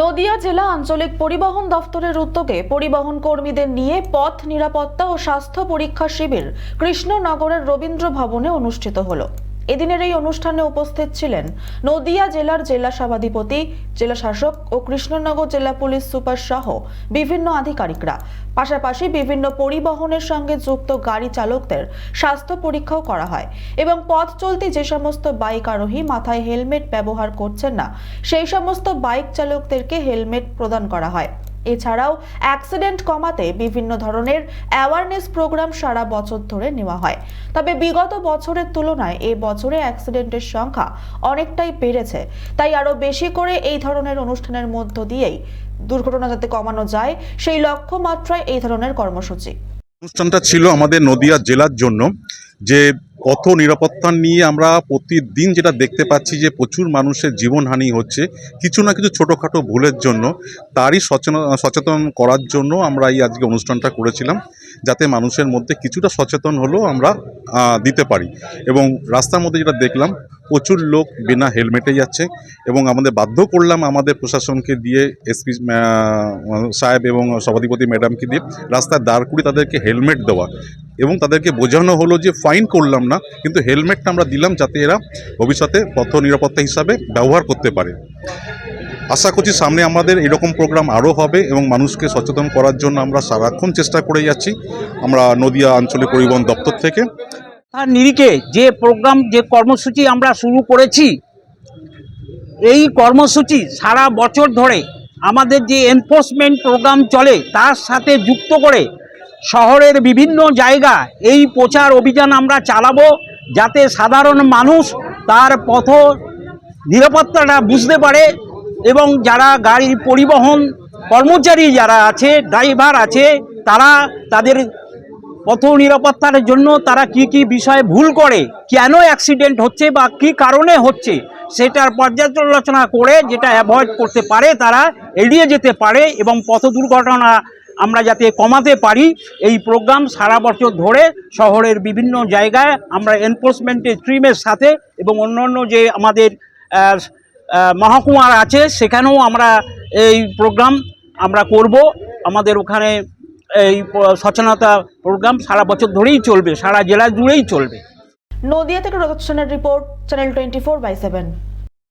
নদিয়া জেলা আঞ্চলিক পরিবহন দফতরের উদ্যোগে পরিবহন কর্মীদের নিয়ে পথ নিরাপত্তা ও স্বাস্থ্য পরীক্ষা শিবির কৃষ্ণনগরের রবীন্দ্র ভবনে অনুষ্ঠিত হলো। এদিনের এই অনুষ্ঠানে উপস্থিত ছিলেন নদিয়া জেলার জেলা সভাধিপতি, জেলা শাসক ও কৃষ্ণনগর জেলা পুলিশ সুপার সহ বিভিন্ন আধিকারিকরা। পাশাপাশি বিভিন্ন পরিবহনের সঙ্গে যুক্ত গাড়ি চালকদের স্বাস্থ্য পরীক্ষাও করা হয় এবং পথ চলতি যে সমস্ত বাইক আরোহী মাথায় হেলমেট ব্যবহার করছেন না, সেই সমস্ত বাইক চালকদেরকে হেলমেট প্রদান করা হয়। এছাড়াও অ্যাক্সিডেন্ট কমাতে বিভিন্ন ধরনের অ্যাওয়ারনেস প্রোগ্রাম সারা বছর ধরে নেওয়া হয়। তবে বিগত বছরের তুলনায় এ বছরে অ্যাক্সিডেন্টের সংখ্যা অনেকটাই বেড়েছে। তাই আরও বেশি করে এই ধরনের অনুষ্ঠানের মধ্য দিয়েই দুর্ঘটনা যাতে কমানো যায়, সেই লক্ষ্যমাত্রায় এই ধরনের কর্মসূচি। অনুষ্ঠানটা ছিল আমাদের নদিয়া জেলার জন্য, যে পথ নিরাপত্তা নিয়ে আমরা প্রতিদিন যেটা দেখতে পাচ্ছি যে প্রচুর মানুষের জীবনহানি হচ্ছে, কিছু না কিছু ছোটোখাটো ভুলের জন্য, তারই সচেতন করার জন্য আমরা এই আজকে অনুষ্ঠানটা করেছিলাম, যাতে মানুষের মধ্যে কিছুটা সচেতন হলেও আমরা দিতে পারি। এবং রাস্তার মধ্যে যেটা দেখলাম, প্রচুর লোক বিনা হেলমেটে যাচ্ছে এবং আমাদের বাধ্য করলাম আমাদের প্রশাসনকে দিয়ে, এসপি সাহেব এবং সভাধিপতি ম্যাডামকে দিয়ে রাস্তায় দাঁড় করিয়ে তাদেরকে হেলমেট দেওয়া। এবং তাদেরকে বোঝানো হলো যে ফাইন করলাম না, কিন্তু হেলমেটটা আমরা দিলাম যাতে এরা ভবিষ্যতে পথ নিরাপত্তা হিসাবে ব্যবহার করতে পারে। আশা করছি সামনে আমাদের এরকম প্রোগ্রাম আরও হবে এবং মানুষকে সচেতন করার জন্য আমরা সারাক্ষণ চেষ্টা করে যাচ্ছি। আমরা নদিয়া আঞ্চলিক পরিবহন দপ্তর থেকে। তার নিরিখে যে প্রোগ্রাম যে কর্মসূচি আমরা শুরু করেছি, এই কর্মসূচি সারা বছর ধরে আমাদের যে এনফোর্সমেন্ট প্রোগ্রাম চলে, তার সাথে যুক্ত করে শহরের বিভিন্ন জায়গা এই প্রচার অভিযান আমরা চালাবো যাতে সাধারণ মানুষ তার পথ নিরাপত্তাটা বুঝতে পারে এবং যারা গাড়ির পরিবহন কর্মচারী যারা আছে, ড্রাইভার আছে, তারা তাদের পথ নিরাপত্তার জন্য তারা কি কি বিষয়ে ভুল করে, কেন অ্যাক্সিডেন্ট হচ্ছে বা কি কারণে হচ্ছে, সেটার পর্যালোচনা করে যেটা অ্যাভয়েড করতে পারে তারা এড়িয়ে যেতে পারে এবং পথ দুর্ঘটনা আমরা যাতে কমাতে পারি, এই প্রোগ্রাম সারা বছর ধরে শহরের বিভিন্ন জায়গায় আমরা এনফোর্সমেন্টের স্ট্রিমের সাথে এবং অন্যান্য যে আমাদের মহকুমার আছে, সেখানেও আমরা এই প্রোগ্রাম আমরা করব। আমাদের ওখানে এই সচেতনতা প্রোগ্রাম সারা বছর ধরেই চলবে, সারা জেলা জুড়েই চলবে। নদিয়া থেকে সেনের report channel twenty four by seven